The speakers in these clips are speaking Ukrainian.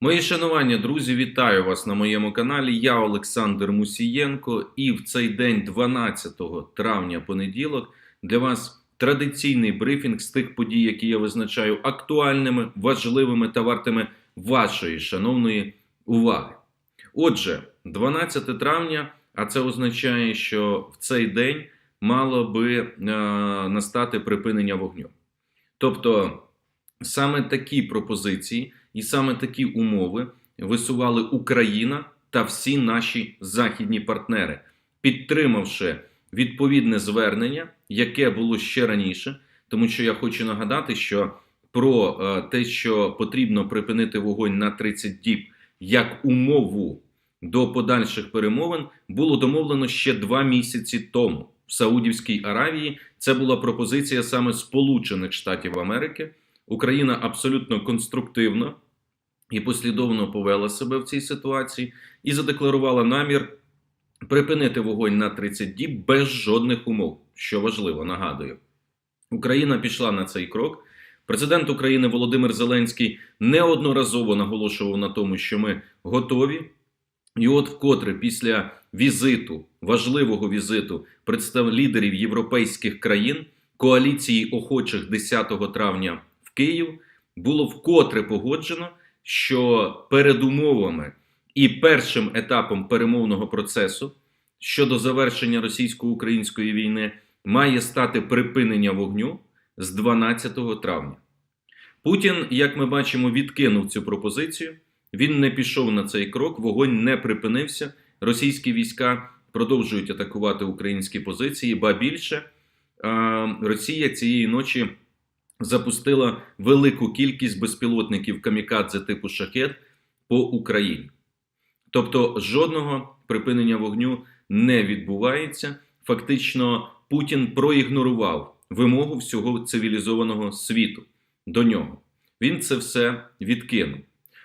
Мої шанування, друзі, вітаю вас на моєму каналі. Я Олександр Мусієнко, і в цей день, 12 травня, понеділок, для вас традиційний брифінг з тих подій, які я визначаю актуальними, важливими та вартими вашої шановної уваги. Отже, 12 травня, а це означає, що в цей день мало би е, настати припинення вогню. Тобто саме такі пропозиції і саме такі умови висували Україна та всі наші західні партнери, підтримавши відповідне звернення, яке було ще раніше, тому що я хочу нагадати, що про е, те, що потрібно припинити вогонь на 30 діб як умову до подальших перемовин, було домовлено ще два місяці тому в Саудівській Аравії. Це була пропозиція саме Сполучених Штатів Америки. Україна абсолютно конструктивно і послідовно повела себе в цій ситуації і задекларувала намір припинити вогонь на 30 діб без жодних умов, що важливо, нагадую. Україна пішла на цей крок. Президент України Володимир Зеленський неодноразово наголошував на тому, що ми готові. І от вкотре після візиту, важливого візиту представ лідерів європейських країн коаліції охочих 10 травня в Київ було вкотре погоджено, що передумовами і першим етапом перемовного процесу щодо завершення російсько-української війни має стати припинення вогню з 12 травня. Путін, як ми бачимо, відкинув цю пропозицію. Він не пішов на цей крок, вогонь не припинився. Російські війська продовжують атакувати українські позиції, ба більше Росія цієї ночі запустила велику кількість безпілотників камікадзе типу шахет по Україні. Тобто жодного припинення вогню не відбувається. Фактично, Путін проігнорував вимогу всього цивілізованого світу до нього. Він це все відкинув,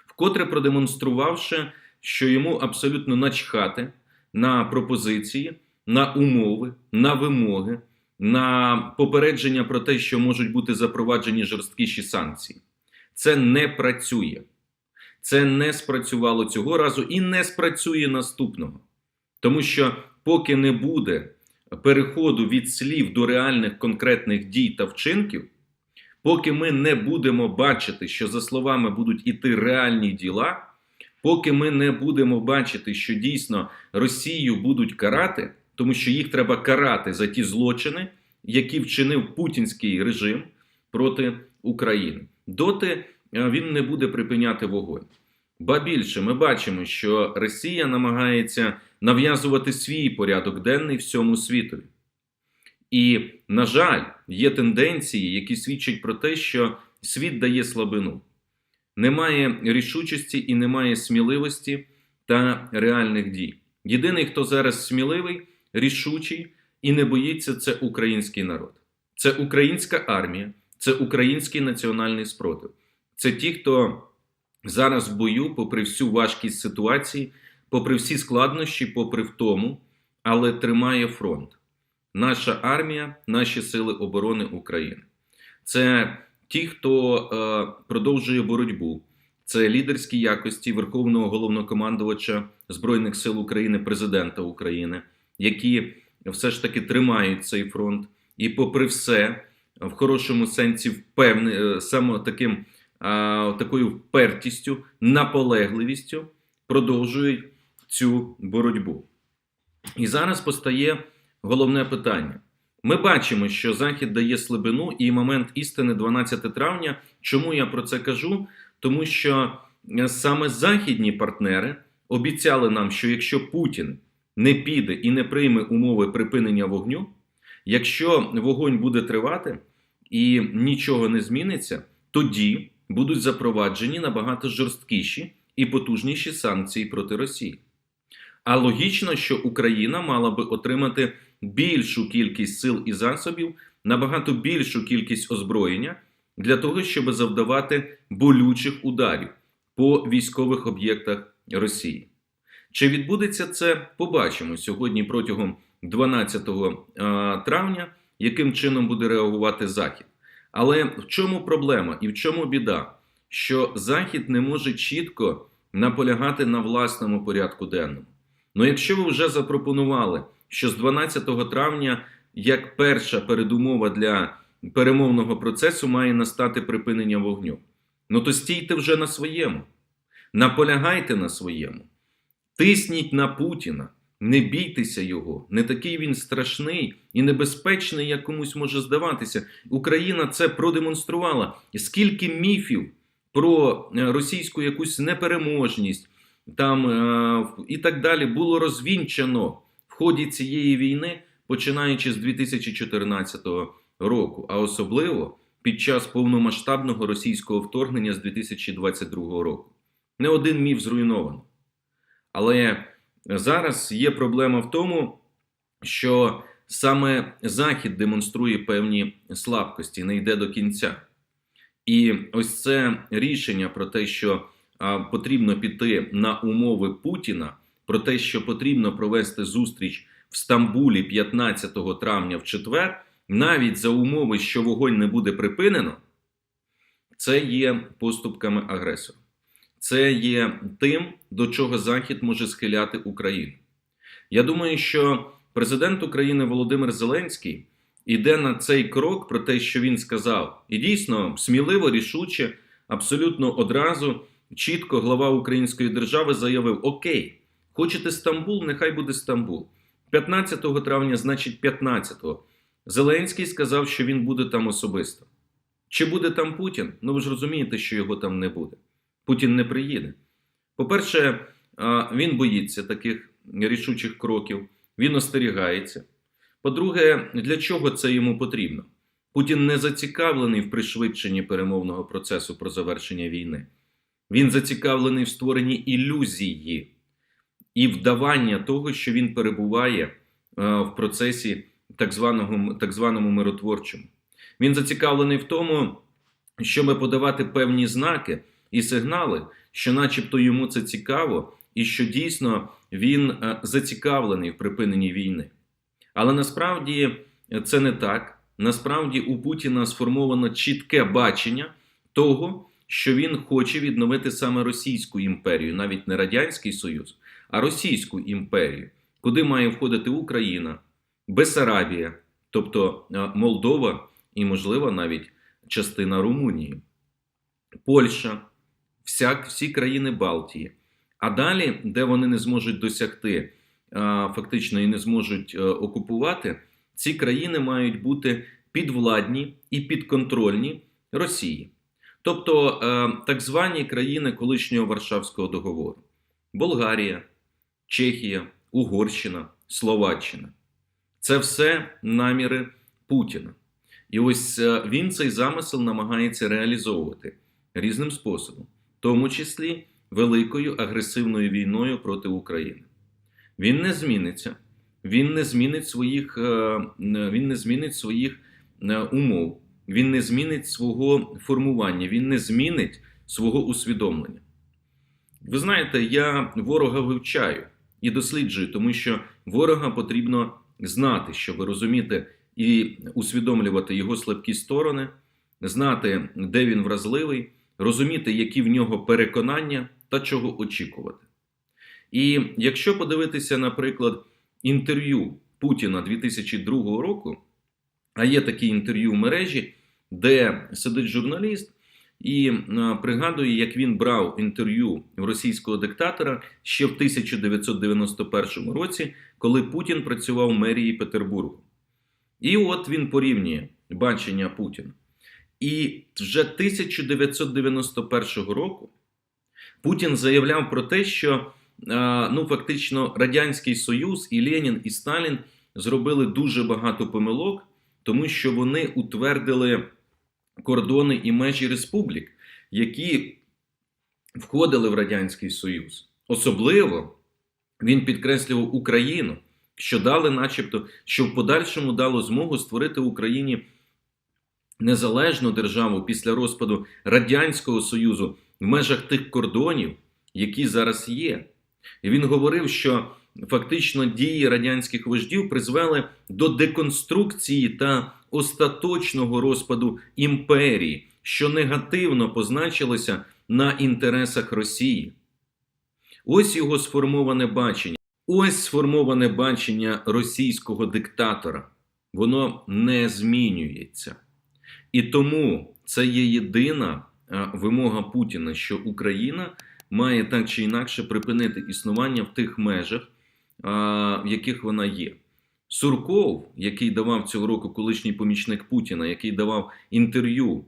вкотре продемонструвавши, що йому абсолютно начхати на пропозиції, на умови, на вимоги на попередження про те, що можуть бути запроваджені жорсткіші санкції. Це не працює. Це не спрацювало цього разу і не спрацює наступного. Тому що, поки не буде переходу від слів до реальних конкретних дій та вчинків, поки ми не будемо бачити, що за словами будуть іти реальні діла, поки ми не будемо бачити, що дійсно Росію будуть карати тому що їх треба карати за ті злочини, які вчинив путінський режим проти України. Доти е, він не буде припиняти вогонь. Ба більше ми бачимо, що Росія намагається нав'язувати свій порядок денний всьому світові. І, на жаль, є тенденції, які свідчать про те, що світ дає слабину. Немає рішучості і немає сміливості та реальних дій. Єдиний, хто зараз сміливий, рішучий і не боїться це український народ. Це українська армія, це український національний спротив. Це ті, хто зараз в бою, попри всю важкість ситуації, попри всі складнощі, попри втому, але тримає фронт. Наша армія, наші сили оборони України. Це ті, хто е, продовжує боротьбу. Це лідерські якості Верховного головнокомандувача Збройних сил України, президента України які все ж таки тримають цей фронт, і, попри все, в хорошому сенсі, впевне, е, саме таким а, такою впертістю, наполегливістю продовжують цю боротьбу. І зараз постає головне питання. Ми бачимо, що Захід дає слабину, і момент істини 12 травня. Чому я про це кажу? Тому що е, саме західні партнери обіцяли нам, що якщо Путін не піде і не прийме умови припинення вогню, якщо вогонь буде тривати і нічого не зміниться, тоді будуть запроваджені набагато жорсткіші і потужніші санкції проти Росії. А логічно, що Україна мала би отримати більшу кількість сил і засобів, набагато більшу кількість озброєння для того, щоб завдавати болючих ударів по військових об'єктах Росії. Чи відбудеться це? Побачимо сьогодні протягом 12 травня, яким чином буде реагувати Захід. Але в чому проблема і в чому біда? що Захід не може чітко наполягати на власному порядку денному. Ну, якщо ви вже запропонували, що з 12 травня, як перша передумова для перемовного процесу, має настати припинення вогню, ну то стійте вже на своєму, наполягайте на своєму, тисніть на Путіна. Не бійтеся його, не такий він страшний і небезпечний, як комусь може здаватися. Україна це продемонструвала. Скільки міфів про е, російську якусь непереможність там е, і так далі було розвінчано в ході цієї війни, починаючи з 2014 року, а особливо під час повномасштабного російського вторгнення з 2022 року. Не один міф зруйновано. Але зараз є проблема в тому, що саме Захід демонструє певні слабкості, не йде до кінця. І ось це рішення про те, що потрібно піти на умови Путіна, про те, що потрібно провести зустріч в Стамбулі 15 травня в четвер, навіть за умови, що вогонь не буде припинено, це є поступками агресора. Це є тим, до чого Захід може схиляти Україну. Я думаю, що президент України Володимир Зеленський іде на цей крок про те, що він сказав, і дійсно сміливо, рішуче, абсолютно одразу, чітко глава Української держави заявив: Окей, хочете Стамбул, нехай буде Стамбул. 15 травня, значить, 15-го. Зеленський сказав, що він буде там особисто. Чи буде там Путін? Ну ви ж розумієте, що його там не буде. Путін не приїде. По-перше, він боїться таких рішучих кроків, він остерігається. По-друге, для чого це йому потрібно? Путін не зацікавлений в пришвидшенні перемовного процесу про завершення війни. Він зацікавлений в створенні ілюзії і вдавання того, що він перебуває в процесі так званого, так званому миротворчому. Він зацікавлений в тому, щоб подавати певні знаки і сигнали, що, начебто, йому це цікаво, і що дійсно він зацікавлений в припиненні війни. Але насправді це не так. Насправді у Путіна сформовано чітке бачення того, що він хоче відновити саме Російську імперію, навіть не Радянський Союз, а Російську імперію, куди має входити Україна, Бесарабія, тобто Молдова і, можливо, навіть частина Румунії, Польща, всяк, всі країни Балтії. А далі, де вони не зможуть досягти фактично і не зможуть окупувати, ці країни мають бути підвладні і підконтрольні Росії. Тобто так звані країни колишнього Варшавського договору: Болгарія, Чехія, Угорщина, Словаччина. Це все наміри Путіна. І ось він цей замисел намагається реалізовувати різним способом, тому числі великою агресивною війною проти України. Він не зміниться, він не змінить своїх, він не змінить своїх умов, він не змінить свого формування, він не змінить свого усвідомлення. Ви знаєте, я ворога вивчаю і досліджую, тому що ворога потрібно знати, щоб розуміти і усвідомлювати його слабкі сторони, знати, де він вразливий, розуміти, які в нього переконання та чого очікувати. І якщо подивитися, наприклад, інтерв'ю Путіна 2002 року, а є такі інтерв'ю в мережі, де сидить журналіст і пригадує, як він брав інтерв'ю російського диктатора ще в 1991 році, коли Путін працював в мерії Петербургу. І от він порівнює бачення Путіна. І вже 1991 року Путін заявляв про те, що ну, фактично Радянський Союз і Ленін і Сталін зробили дуже багато помилок, тому що вони утвердили кордони і межі республік, які входили в Радянський Союз. Особливо він підкреслював Україну, що дали, начебто, що в подальшому дало змогу створити Україні незалежну державу після розпаду Радянського Союзу в межах тих кордонів, які зараз є. І він говорив, що фактично дії радянських вождів призвели до деконструкції та остаточного розпаду імперії, що негативно позначилося на інтересах Росії. Ось його сформоване бачення. Ось сформоване бачення російського диктатора. Воно не змінюється. І тому це є єдина е, вимога Путіна, що Україна має так чи інакше припинити існування в тих межах, в яких вона є. Сурков, який давав цього року колишній помічник Путіна, який давав інтерв'ю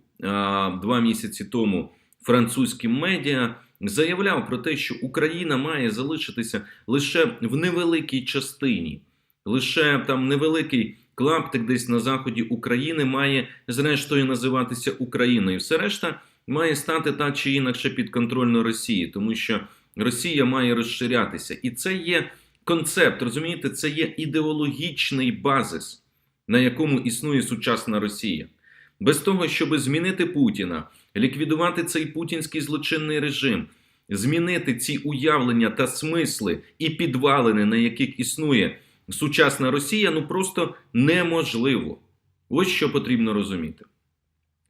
два місяці тому французьким медіа, заявляв про те, що Україна має залишитися лише в невеликій частині, лише там невеликий клаптик десь на заході України має зрештою називатися Україною. Все решта має стати так чи інакше підконтрольно Росії, тому що Росія має розширятися, і це є концепт, розумієте, це є ідеологічний базис, на якому існує сучасна Росія. Без того, щоб змінити Путіна, ліквідувати цей путінський злочинний режим, змінити ці уявлення та смисли і підвалини, на яких існує сучасна Росія, ну просто неможливо. Ось що потрібно розуміти.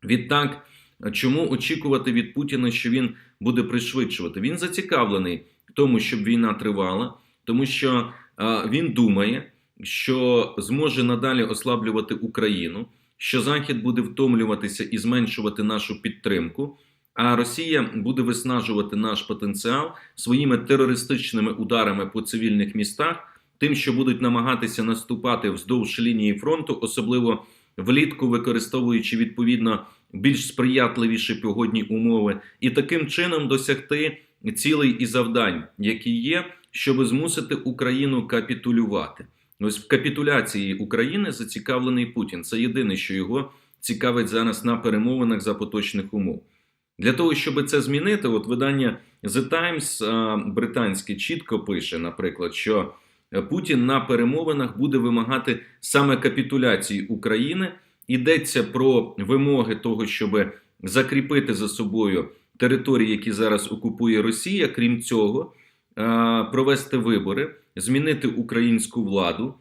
Відтак, чому очікувати від Путіна, що він буде пришвидшувати? Він зацікавлений в тому, щоб війна тривала, тому що а, він думає, що зможе надалі ослаблювати Україну, що Захід буде втомлюватися і зменшувати нашу підтримку. А Росія буде виснажувати наш потенціал своїми терористичними ударами по цивільних містах, тим, що будуть намагатися наступати вздовж лінії фронту, особливо влітку, використовуючи відповідно більш сприятливіші погодні умови, і таким чином досягти цілей і завдань, які є, щоб змусити Україну капітулювати. Ось в капітуляції України зацікавлений Путін. Це єдине, що його цікавить зараз на перемовинах за поточних умов. Для того, щоб це змінити, от видання The Times британське чітко пише, наприклад, що Путін на перемовинах буде вимагати саме капітуляції України. Йдеться про вимоги того, щоб закріпити за собою території, які зараз окупує Росія. Крім цього, провести вибори, змінити українську владу,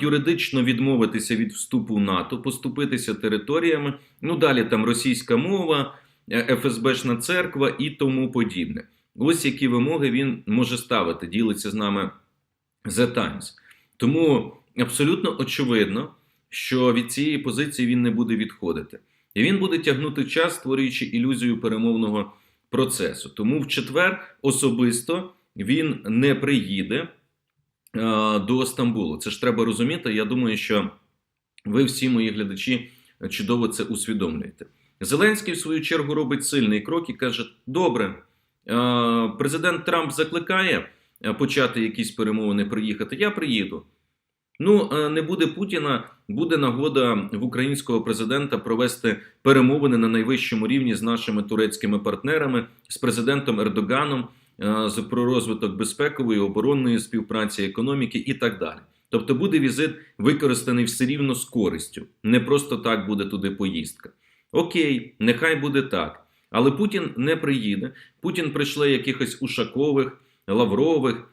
юридично відмовитися від вступу в НАТО, поступитися територіями. Ну далі там російська мова. ФСБшна церква і тому подібне. Ось які вимоги він може ставити, ділиться з нами The Times. Тому абсолютно очевидно, що від цієї позиції він не буде відходити. І він буде тягнути час, створюючи ілюзію перемовного процесу. Тому в четвер особисто він не приїде а, до Стамбулу. Це ж треба розуміти. Я думаю, що ви всі мої глядачі чудово це усвідомлюєте. Зеленський, в свою чергу, робить сильний крок і каже: Добре, президент Трамп закликає почати якісь перемовини, приїхати. Я приїду. Ну, не буде Путіна, буде нагода в українського президента провести перемовини на найвищому рівні з нашими турецькими партнерами, з президентом Ердоганом, з про розвиток безпекової, оборонної співпраці, економіки і так далі. Тобто буде візит використаний все рівно з користю. Не просто так буде туди поїздка. Окей, нехай буде так. Але Путін не приїде. Путін прийшле якихось Ушакових, Лаврових,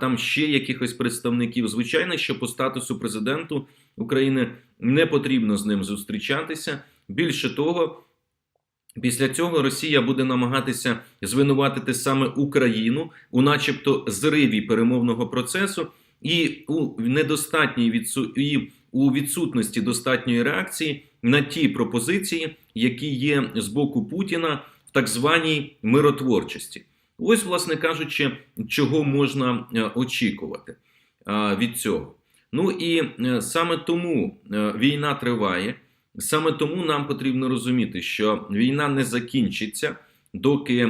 там ще якихось представників. Звичайно, що по статусу президенту України не потрібно з ним зустрічатися. Більше того, після цього Росія буде намагатися звинуватити саме Україну у, начебто, зриві перемовного процесу і у недостатній відсу... і у відсутності достатньої реакції на ті пропозиції, які є з боку Путіна в так званій миротворчості. Ось, власне кажучи, чого можна очікувати від цього. Ну і саме тому війна триває, саме тому нам потрібно розуміти, що війна не закінчиться, доки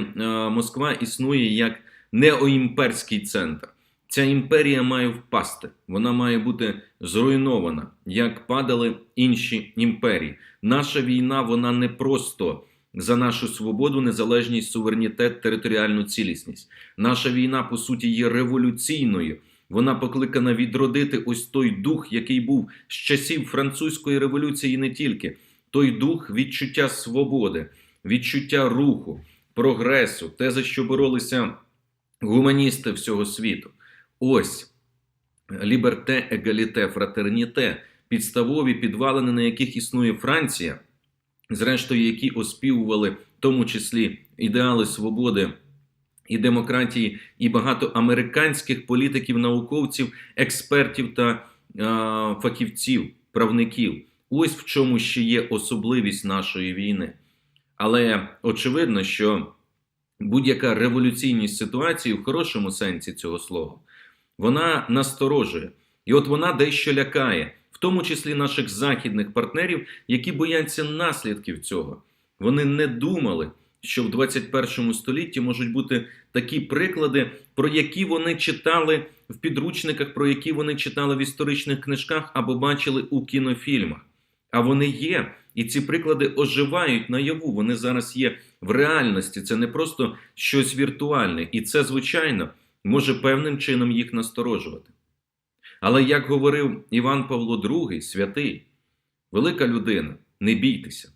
Москва існує як неоімперський центр. Ця імперія має впасти, вона має бути зруйнована, як падали інші імперії. Наша війна вона не просто за нашу свободу, незалежність, суверенітет, територіальну цілісність. Наша війна, по суті, є революційною. Вона покликана відродити ось той дух, який був з часів французької революції, і не тільки той дух відчуття свободи, відчуття руху, прогресу, те, за що боролися гуманісти всього світу. Ось ліберте, егаліте, фратерніте, підставові підвалини, на яких існує Франція, зрештою, які оспівували в тому числі ідеали свободи і демократії, і багато американських політиків, науковців, експертів та е, фахівців, правників. Ось в чому ще є особливість нашої війни. Але очевидно, що будь-яка революційність ситуації в хорошому сенсі цього слова, вона насторожує. І от вона дещо лякає, в тому числі наших західних партнерів, які бояться наслідків цього. Вони не думали, що в 21 столітті можуть бути такі приклади, про які вони читали в підручниках, про які вони читали в історичних книжках або бачили у кінофільмах. А вони є, і ці приклади оживають наяву. Вони зараз є в реальності. Це не просто щось віртуальне, і це, звичайно, може певним чином їх насторожувати. Але як говорив Іван Павло II, святий, велика людина, не бійтеся.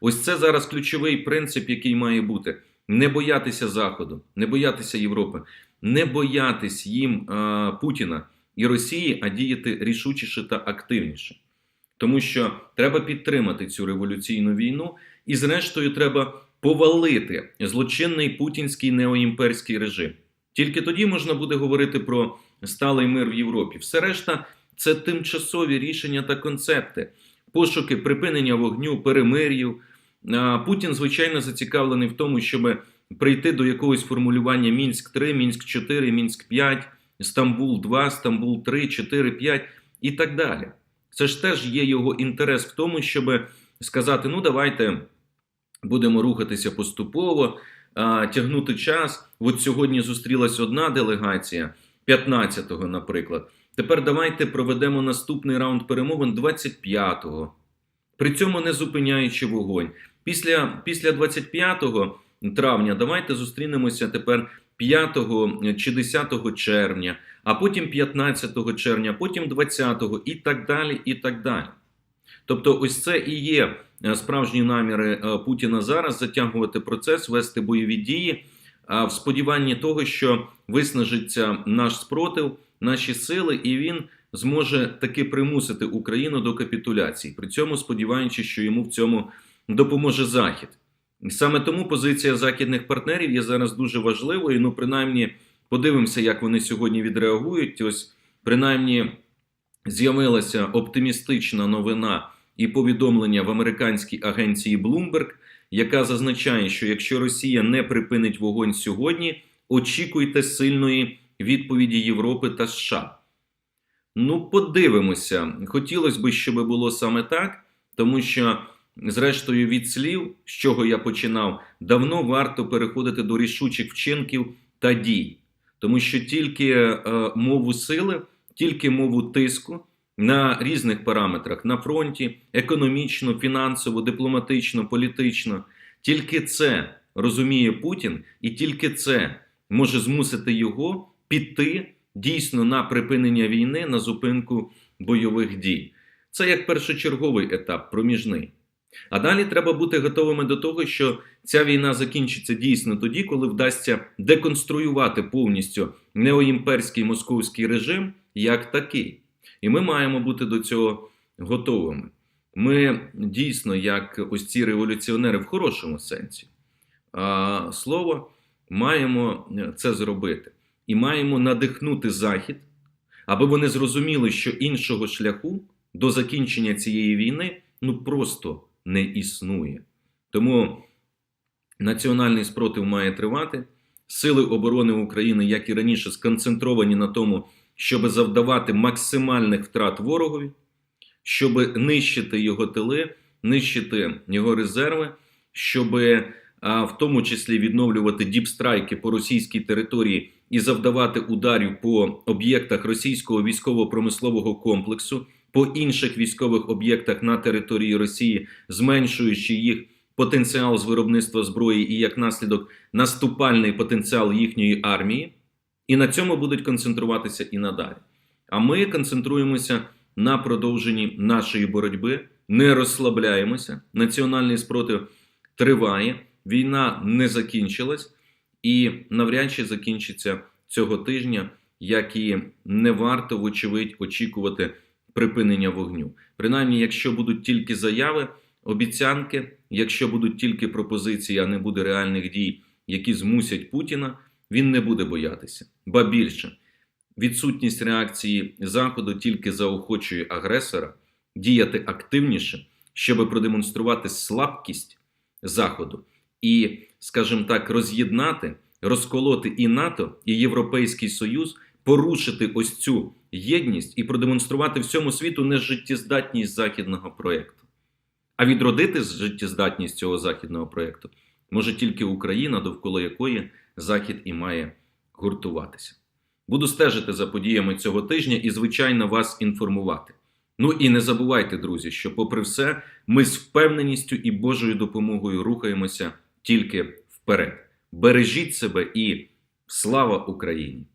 Ось це зараз ключовий принцип, який має бути: не боятися Заходу, не боятися Європи, не боятись їм а, Путіна і Росії, а діяти рішучіше та активніше. Тому що треба підтримати цю революційну війну, і, зрештою, треба повалити злочинний путінський неоімперський режим. Тільки тоді можна буде говорити про сталий мир в Європі. Все решта це тимчасові рішення та концепти, пошуки припинення вогню, перемир'їв. Путін, звичайно, зацікавлений в тому, щоб прийти до якогось формулювання Мінськ 3, Мінськ 4, Мінськ 5, Стамбул 2, Стамбул 3, 4, 5 і так далі. Це ж теж є його інтерес в тому, щоб сказати: ну, давайте будемо рухатися поступово, тягнути час. От сьогодні зустрілась одна делегація, 15-го, наприклад. Тепер давайте проведемо наступний раунд перемовин 25-го. При цьому не зупиняючи вогонь. Після після 25 травня давайте зустрінемося тепер 5 чи 10 червня, а потім 15 червня, потім 20 і так далі. і так далі. Тобто, ось це і є справжні наміри Путіна зараз затягувати процес, вести бойові дії в сподіванні того, що виснажиться наш спротив, наші сили, і він зможе таки примусити Україну до капітуляції, при цьому сподіваючись, що йому в цьому допоможе Захід. І саме тому позиція західних партнерів є зараз дуже важливою. Ну, принаймні, подивимося, як вони сьогодні відреагують. Ось, принаймні, з'явилася оптимістична новина і повідомлення в американській агенції Bloomberg, яка зазначає, що якщо Росія не припинить вогонь сьогодні, очікуйте сильної відповіді Європи та США. Ну, подивимося. Хотілося б, щоб було саме так, тому що, зрештою, від слів, з чого я починав, давно варто переходити до рішучих вчинків та дій, тому що тільки е, мову сили, тільки мову тиску на різних параметрах на фронті, економічно, фінансово, дипломатично, політично, тільки це розуміє Путін, і тільки це може змусити його піти дійсно на припинення війни, на зупинку бойових дій. Це як першочерговий етап, проміжний. А далі треба бути готовими до того, що ця війна закінчиться дійсно тоді, коли вдасться деконструювати повністю неоімперський московський режим як такий. І ми маємо бути до цього готовими. Ми дійсно, як ось ці революціонери в хорошому сенсі а, слово, маємо це зробити і маємо надихнути Захід, аби вони зрозуміли, що іншого шляху до закінчення цієї війни ну просто не існує. Тому національний спротив має тривати. Сили оборони України, як і раніше, сконцентровані на тому, щоб завдавати максимальних втрат ворогові, щоб нищити його тили, нищити його резерви, щоб а, в тому числі відновлювати діпстрайки по російській території і завдавати ударів по об'єктах російського військово-промислового комплексу, по інших військових об'єктах на території Росії, зменшуючи їх потенціал з виробництва зброї і як наслідок наступальний потенціал їхньої армії, і на цьому будуть концентруватися і надалі. А ми концентруємося на продовженні нашої боротьби, не розслабляємося. Національний спротив триває, війна не закінчилась і навряд чи закінчиться цього тижня, як і не варто, вочевидь, очікувати припинення вогню. Принаймні, якщо будуть тільки заяви, обіцянки, якщо будуть тільки пропозиції, а не буде реальних дій, які змусять Путіна, він не буде боятися. Ба більше, відсутність реакції Заходу тільки заохочує агресора діяти активніше, щоб продемонструвати слабкість Заходу і, скажімо так, роз'єднати, розколоти і НАТО, і Європейський Союз, порушити ось цю єдність і продемонструвати всьому світу нежиттєздатність західного проєкту. А відродити життєздатність цього західного проєкту може тільки Україна, довкола якої Захід і має гуртуватися. Буду стежити за подіями цього тижня і, звичайно, вас інформувати. Ну і не забувайте, друзі, що, попри все, ми з впевненістю і Божою допомогою рухаємося тільки вперед. Бережіть себе і слава Україні!